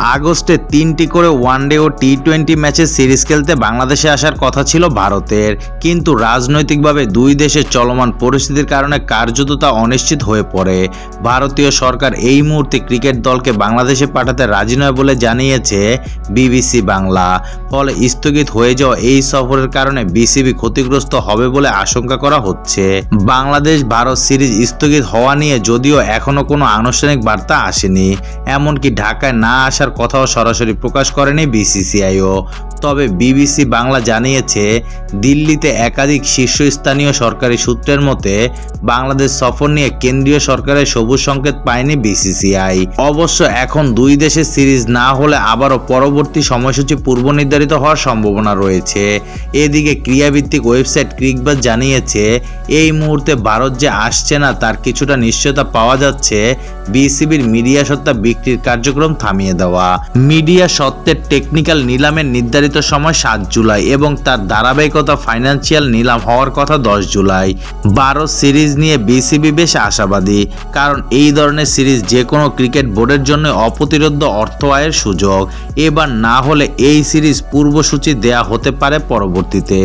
আগস্টে তিনটি করে ওয়ানডে ও টি টোয়েন্টি ম্যাচের সিরিজ খেলতে বাংলাদেশে আসার কথা ছিল ভারতের। কিন্তু রাজনৈতিকভাবে দুই দেশের চলমান পরিস্থিতির কারণে কার্যত তা অনিশ্চিত হয়ে পড়ে। ভারতীয় সরকার এই মুহূর্তে ক্রিকেট দলকে বাংলাদেশে পাঠাতে রাজি নয় বলে জানিয়েছে বিবিসি বাংলা। ফলে স্থগিত হয়ে যাওয়া এই সফরের কারণে বিসিবি ক্ষতিগ্রস্ত হবে বলে আশঙ্কা করা হচ্ছে। বাংলাদেশ ভারত সিরিজ স্থগিত হওয়া নিয়ে যদিও এখনও কোনো আনুষ্ঠানিক বার্তা আসেনি। এমনকি ঢাকায় না আসার কথাও সরাসরি প্রকাশ করেনি বিসিসিআইও। তবে বিবিসি বাংলা জানিয়েছে, দিল্লিতে একাধিক শীর্ষস্থানীয় সরকারি সূত্রের মতে, বাংলাদেশ সফর নিয়ে কেন্দ্রীয় সরকারের সবুজ সংকেত পায়নি বিসিসিআই। অবশ্য এখন দুই দেশের সিরিজ না হলে আবারও পরবর্তী সময়সূচি পূর্ব নির্ধারিত হওয়ার সম্ভাবনা রয়েছে। এদিকে ক্রিয়াভিত্তিক ওয়েবসাইট ক্রিকবাজ জানিয়েছে, এই মুহূর্তে ভারত যে আসছে না তার কিছুটা নিশ্চয়তা পাওয়া যাচ্ছে বিসিবির মিডিয়া সত্তা বিক্রির কার্যক্রম থামিয়ে দেওয়া। মিডিয়া সত্ত্বের টেকনিক্যাল নিলামের নির্ধারিত সময় সাত জুলাই এবং তার ধারাবাহিকতা ফাইন্যান্সিয়াল নিলাম হওয়ার কথা দশ জুলাই। বারো সিরিজ নিয়ে বিসিবি বেশ আশাবাদী, কারণ এই ধরনের সিরিজ যে কোনো ক্রিকেট বোর্ডের জন্য অপ্রতিরোধ অর্থ আয়ের সুযোগ। এবার না হলে এই সিরিজ পূর্বসূচি দেয়া হতে পারে পরবর্তীতে।